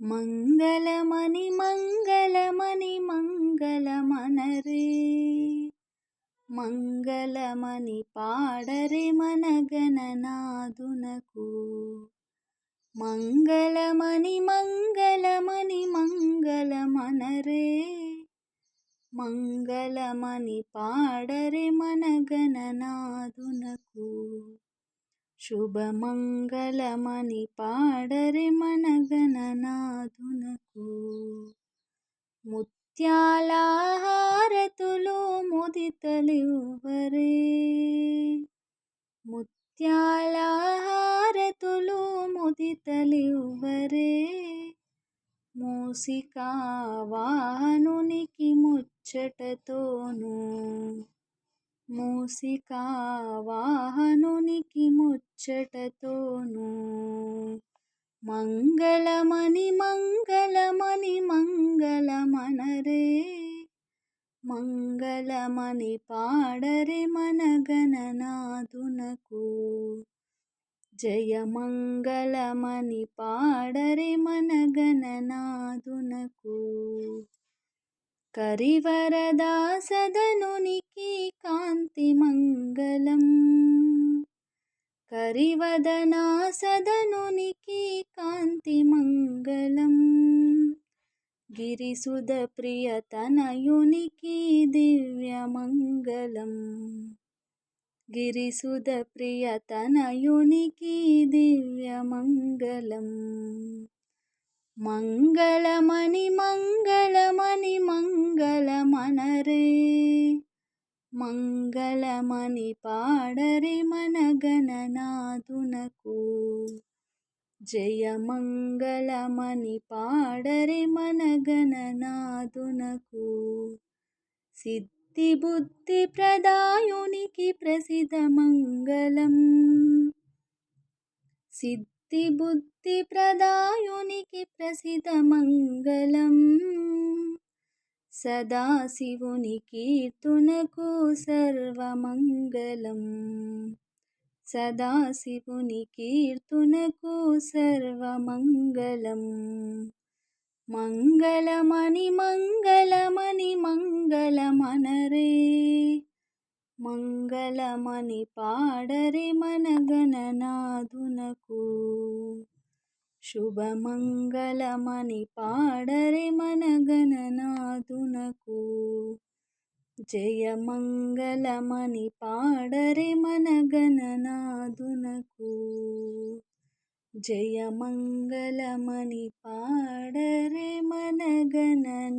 మంగళమణి మంగళమణి మంగళమనరే. మంగళమణి పాడరే మన గణనాదునకు మంగళమణి మంగళమని మంగళమనరే. మంగళమణి పాడరే మన గణనాదునకు శుభమంగళమని పాడరే మన గణనాథునకు ముత్యాల హారతులు ముదితలివ్వరే. ముత్యాల ముదితలివ్వరే. మూసిక వాహనునికి ముచ్చటతోనూ మూసికా వాహనునికి ముచ్చటతోనూ. మంగళమణి మంగళమణి మంగళమనరే. మంగళమణి పాడరే మన గణనాథునకు జయ మంగళమణి పాడరే మన గణనాథునకు కరివరదా మంగళం. కరివదనా సదనునికి కాంతి మంగళం. గిరిసుద ప్రియతనయునికి దివ్య మంగళం. గిరిసుద ప్రియతనయునికి దివ్య మంగళం. మంగళమని మంగళమని మంగళమనరే. మంగళమని పాడరే మన గణనాథునకు జయ మంగళమని పాడరే మన గణనాథునకు సిద్ధి బుద్ధి ప్రదాయునికి ప్రసిద్ధ మంగళం. సిద్ధి బుద్ధి ప్రదాయునికి ప్రసిద్ధ మంగళం. సదాశివుని కీర్తునకు సర్వమంగళం. సదాశివుని కీర్తునకు సర్వమంగళం. మంగళమణి మంగళమణి మంగళమనరే. మంగళమణి పాడరే మన గణనాథునకు శుభమంగళమని పాడరే మన గణనాథునకు జయమంగళమని పాడరే మన గణనాథునకు జయమంగళమని పాడరే మన గణన